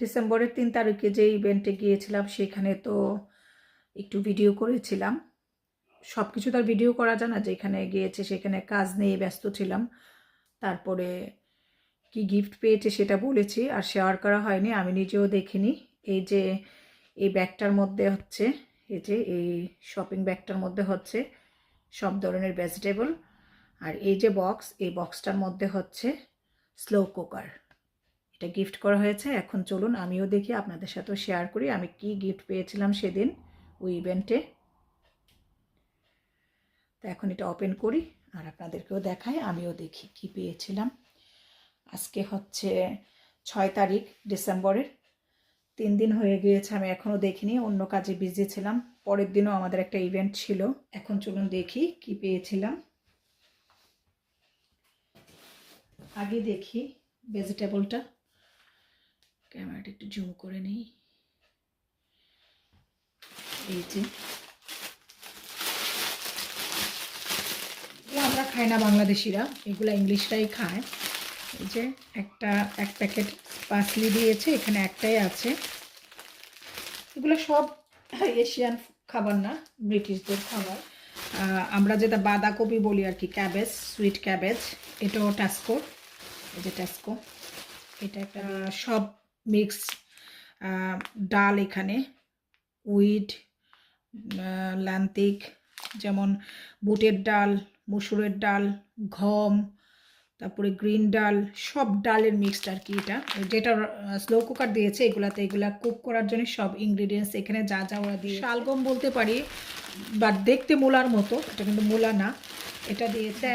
ডিসেম্বরের তিন তারিখে যে ইভেন্টে গিয়েছিলাম, সেখানে তো একটু ভিডিও করেছিলাম। সব কিছু তার ভিডিও করা যায় না, যেখানে গিয়েছে সেখানে কাজ নিয়ে ব্যস্ত ছিলাম। তারপরে কি গিফট পেয়েছে সেটা বলেছি, আর শেয়ার করা হয়নি, আমি নিজেও দেখিনি। এই যে, এই ব্যাগটার মধ্যে হচ্ছে, এই যে, এই শপিং ব্যাগটার মধ্যে হচ্ছে, সব ধরনের ভেজিটেবল আর এই যে বক্স এই বক্সটার মধ্যে হচ্ছে স্লো কুকার এটা গিফট করা হয়েছে, এখন চলুন আমিও দেখি আপনাদের সাথেও শেয়ার করি, আমি কি গিফট পেয়েছিলাম সেদিন ওই ইভেন্টে তো এখন এটা ওপেন করি আর আপনাদেরকেও দেখাই, আমিও দেখি কি পেয়েছিলাম। আজকে হচ্ছে ছয় তারিখ ডিসেম্বরের, তিন দিন হয়ে গিয়েছে, আমি এখনও দেখিনি, অন্য কাজে বিজি ছিলাম, পরের দিনও আমাদের একটা ইভেন্ট ছিল, এখন চলুন দেখি কি পেয়েছিলাম। আগে দেখি ভেজিটেবলটা ক্যামেরাটা একটু জুম করে নিই। এই যে। আমরা খাই না বাংলাদেশিরা, এগুলো ইংলিশটাই খায়। এই যে একটা, এক প্যাকেট পাসলি দিয়েছে, এখানে একটাই আছে। এগুলো সব এশিয়ান খাবার না, ব্রিটিশদের খাবার। আমরা যেটা বাঁধাকপি বলি আর কি, ক্যাবেজ, সুইট ক্যাবেজ, এটাও টাস্কো এই যে টাস্কো এটা একটা, সব মিক্স ডাল এখানে উইড লান্তিক যেমন বুটের ডাল মসুরের ডাল গম তারপরে গ্রিন ডাল সব ডালের মিক্সড আর কি এটা। যেটা স্লো কুকার দিয়েছে এগুলাতে এগুলা কুক করার জন্য সব ইনগ্রিডিয়েন্টস এখানে যা যা ওরা দিয়ে শালগম বলতে পারি বাট দেখতে মূলার মতো এটা কিন্তু মূলা না এটা দিয়েছে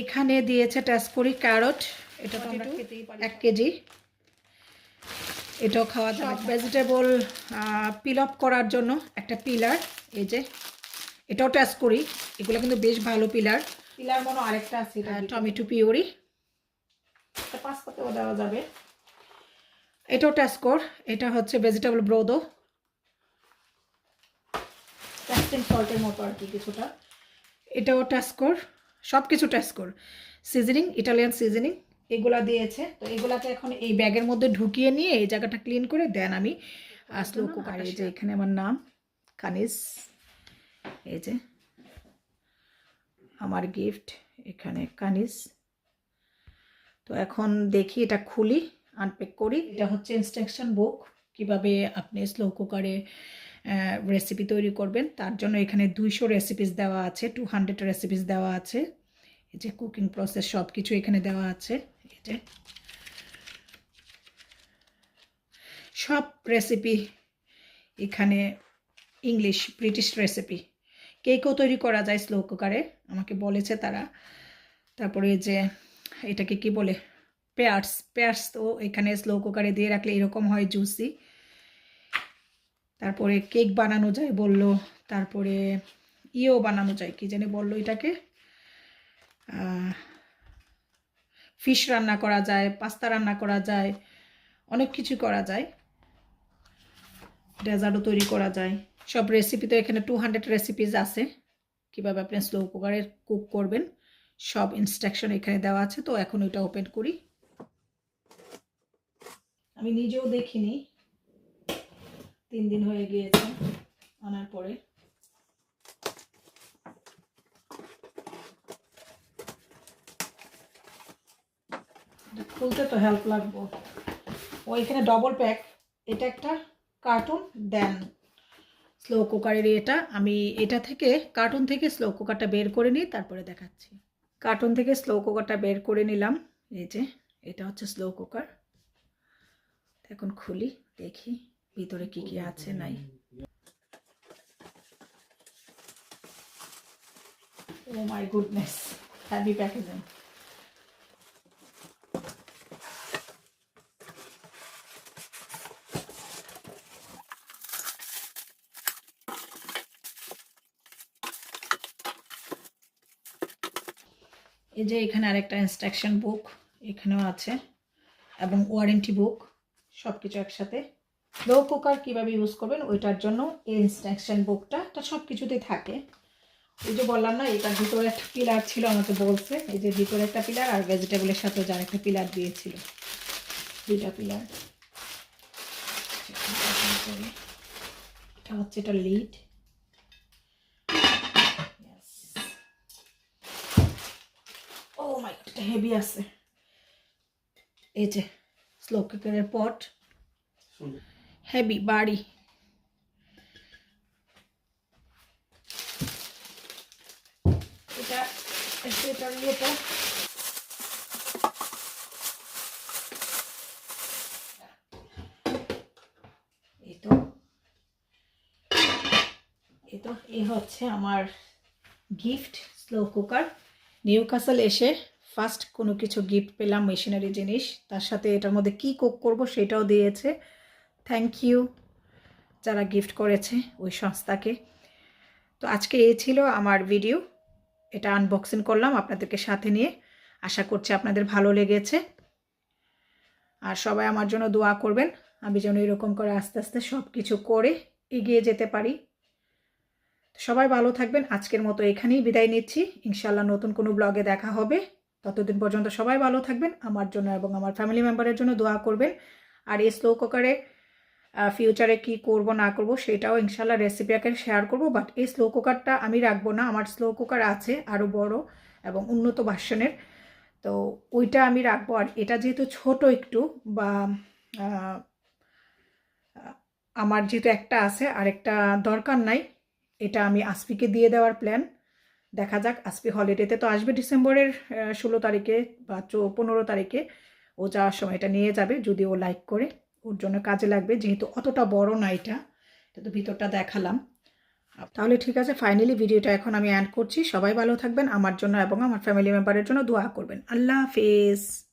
এখানে দিয়েছে টাচ করি ক্যারট এটা তো আমরা খেতেই পারি। এক কেজি। এটাও খাওয়া যাবে। ভেজিটেবল পিল আপ করার জন্য একটা পিলার এই যে এটাও টাচ করি। এগুলো কিন্তু বেশ ভালো পিলার পিলার মনে আরেকটা আছে টমেটো পিওরি পাতাও দেওয়া যাবে। এটাও টাচ কর। এটা হচ্ছে ভেজিটেবল ব্রোদো টাস্টিং সল্টের মতো আর কি কিছুটা। এটাও টাচ কর। সব কিছু টাচ কর। সিজনিং ইটালিয়ান সিজনিং এগুলা দিয়েছে। তো এগুলাকে এখন এই ব্যাগের মধ্যে ঢুকিয়ে নিয়ে এই জায়গাটা ক্লিন করে দেন আমি। স্লো কুকার এই যে এখানে আমার নাম কানিস এই যে আমার গিফট এখানে কানিস। তো এখন দেখি এটা খুলি আনপ্যাক করি। এটা হচ্ছে ইনস্ট্রাকশন বুক কীভাবে আপনি স্লো কুকারে রেসিপি তৈরি করবেন। তার জন্য এখানে দুইশো রেসিপিস দেওয়া আছে টু হান্ড্রেড রেসিপিস দেওয়া আছে। এই যে কুকিং প্রসেস সব কিছু এখানে দেওয়া আছে। যে সব রেসিপি এখানে ইংলিশ ব্রিটিশ রেসিপি কেকও তৈরি করা যায় স্লো কুকারে আমাকে বলেছে তারা। তারপরে যে এটাকে কি বলে? পেয়ার্স পেয়ার্স তো এখানে স্লো কুকারে দিয়ে রাখলে এরকম হয় জুসি তারপরে কেক বানানো যায় বলল, তারপরে ইয়েও বানানো যায়, কি জানি বলল এটাকে? ফিশ রান্না করা যায় পাস্তা রান্না করা যায়, অনেক কিছু করা যায়। ডেজার্টও তৈরি করা যায়। সব রেসিপি তো এখানে টু হান্ড্রেড রেসিপিস আছে। কীভাবে আপনি স্লো কুকারে কুক করবেন, সব ইনস্ট্রাকশন এখানে দেওয়া আছে। তো এখন ওইটা ওপেন করি। আমি নিজেও দেখিনি। তিন দিন হয়ে গিয়েছে, আনার পরে। খুলতে তো হেল্প লাগবো। ওইখানে ডবল প্যাক এটা একটা কার্টুন দেন। স্লো কুকারের এটা, আমি এটা থেকে কার্টুন থেকে স্লো কুকারটা বের করে নিই তারপরে দেখাচ্ছি। কার্টুন থেকে স্লো কুকারটা বের করে নিলাম, এই যে, এটা হচ্ছে স্লো কুকার এখন খুলি, দেখি ভিতরে কি কি আছে, নাই। Oh my goodness heavy packaging এই যে এখানে আরেকটা ইনস্ট্রাকশন বুক এখানেও আছে, এবং ওয়ারেন্টি বুক সব কিছু একসাথে। লো কুকার কীভাবে ইউজ করবেন, ওইটার জন্য এই ইনস্ট্রাকশন বুকটা এটা সব কিছুতেই থাকে। এই যে বললাম না, এটার ভিতরে একটা পিলার ছিল, আমাকে বলছে, এই যে ভিতরে একটা পিলার আর ভেজিটেবলের সাথে যার একটা পিলার দিয়েছিল। দুইটা পিলার এটা হচ্ছে এটা লিড ও মাই গড এটা হেভি আছে। এই যে স্লো কুকারের পট হেভি বাড়ি। এটা ইয়েটা তো। হচ্ছে আমার gift slow cooker new castle এসে ফার্স্ট কোনো কিছু গিফট পেলাম মেশিনারি জিনিস, তার সাথে এটার মধ্যে কি কুক করব সেটাও দিয়েছে। থ্যাংক ইউ যারা গিফট করেছে ওই সংস্থাকে। তো আজকে এই ছিল আমার ভিডিও, এটা আনবক্সিং করলাম আপনাদেরকে সাথে নিয়ে। আশা করছি আপনাদের ভালো লেগেছে। আর সবাই আমার জন্য দোয়া করবেন, আমি যেন এরকম করে আস্তে আস্তে সব কিছু করে এগিয়ে যেতে পারি। সবাই ভালো থাকবেন, আজকের মতো এখানেই বিদায় নিচ্ছি। ইনশাল্লাহ নতুন কোনো ব্লগে দেখা হবে। ততদিন পর্যন্ত সবাই ভালো থাকবেন, আমার জন্য এবং আমার ফ্যামিলি মেম্বারের জন্য দোয়া করবেন। আর এই স্লো কুকারে ফিউচারে কি করব, না করব, সেটাও ইনশাল্লাহ রেসিপি আকারে শেয়ার করব। বাট এই স্লো কুকারটা আমি রাখব না, আমার স্লো কুকার আছে আরও বড় এবং উন্নত ভার্সনের তো ওইটা আমি রাখব। আর এটা যেহেতু ছোট একটু বা আমার যেহেতু একটা আছে আর একটা দরকার নাই, এটা আমি আসফিকে দিয়ে দেওয়ার প্ল্যান দেখা যাক, আজকে হলিডেতে তো আসবে ডিসেম্বরের ষোলো তারিখে বা পনেরো তারিখে। ও যাওয়ার সময় এটা নিয়ে যাবে, যদি ও লাইক করে, ওর জন্য কাজে লাগবে। যেহেতু অতটা বড় না এটা এটা তো ভিতরটা দেখালাম। তাহলে ঠিক আছে ফাইনালি ভিডিওটা এখন আমি অ্যাড করছি। সবাই ভালো থাকবেন, আমার জন্য এবং আমার ফ্যামিলি মেম্বারের জন্য দোয়া করবেন। আল্লাহ হাফেজ।